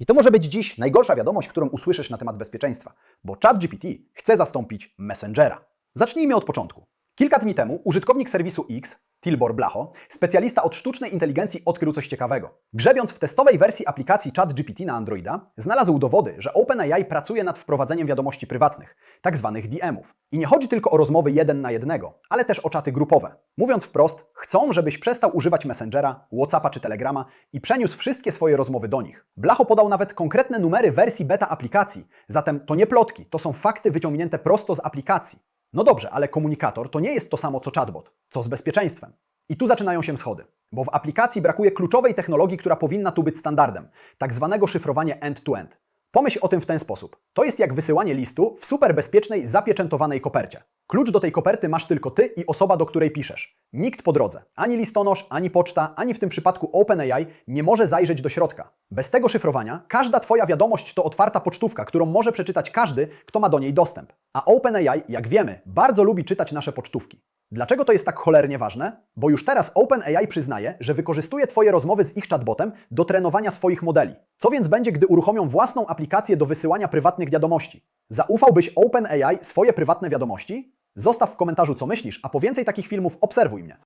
I to może być dziś najgorsza wiadomość, którą usłyszysz na temat bezpieczeństwa, bo ChatGPT chce zastąpić Messengera. Zacznijmy od początku. Kilka dni temu użytkownik serwisu X, Tilbor Blacho, specjalista od sztucznej inteligencji, odkrył coś ciekawego. Grzebiąc w testowej wersji aplikacji ChatGPT na Androida, znalazł dowody, że OpenAI pracuje nad wprowadzeniem wiadomości prywatnych, tak zwanych DM-ów. I nie chodzi tylko o rozmowy jeden na jednego, ale też o czaty grupowe. Mówiąc wprost, chcą, żebyś przestał używać Messengera, Whatsappa czy Telegrama i przeniósł wszystkie swoje rozmowy do nich. Blacho podał nawet konkretne numery wersji beta aplikacji, zatem to nie plotki, to są fakty wyciągnięte prosto z aplikacji. No dobrze, ale komunikator to nie jest to samo co chatbot. Co z bezpieczeństwem? I tu zaczynają się schody, bo w aplikacji brakuje kluczowej technologii, która powinna tu być standardem, tak zwanego szyfrowania end-to-end. Pomyśl o tym w ten sposób. To jest jak wysyłanie listu w superbezpiecznej, zapieczętowanej kopercie. Klucz do tej koperty masz tylko ty i osoba, do której piszesz. Nikt po drodze, ani listonosz, ani poczta, ani w tym przypadku OpenAI nie może zajrzeć do środka. Bez tego szyfrowania każda twoja wiadomość to otwarta pocztówka, którą może przeczytać każdy, kto ma do niej dostęp. A OpenAI, jak wiemy, bardzo lubi czytać nasze pocztówki. Dlaczego to jest tak cholernie ważne? Bo już teraz OpenAI przyznaje, że wykorzystuje Twoje rozmowy z ich chatbotem do trenowania swoich modeli. Co więc będzie, gdy uruchomią własną aplikację do wysyłania prywatnych wiadomości? Zaufałbyś OpenAI swoje prywatne wiadomości? Zostaw w komentarzu, co myślisz, a po więcej takich filmów obserwuj mnie.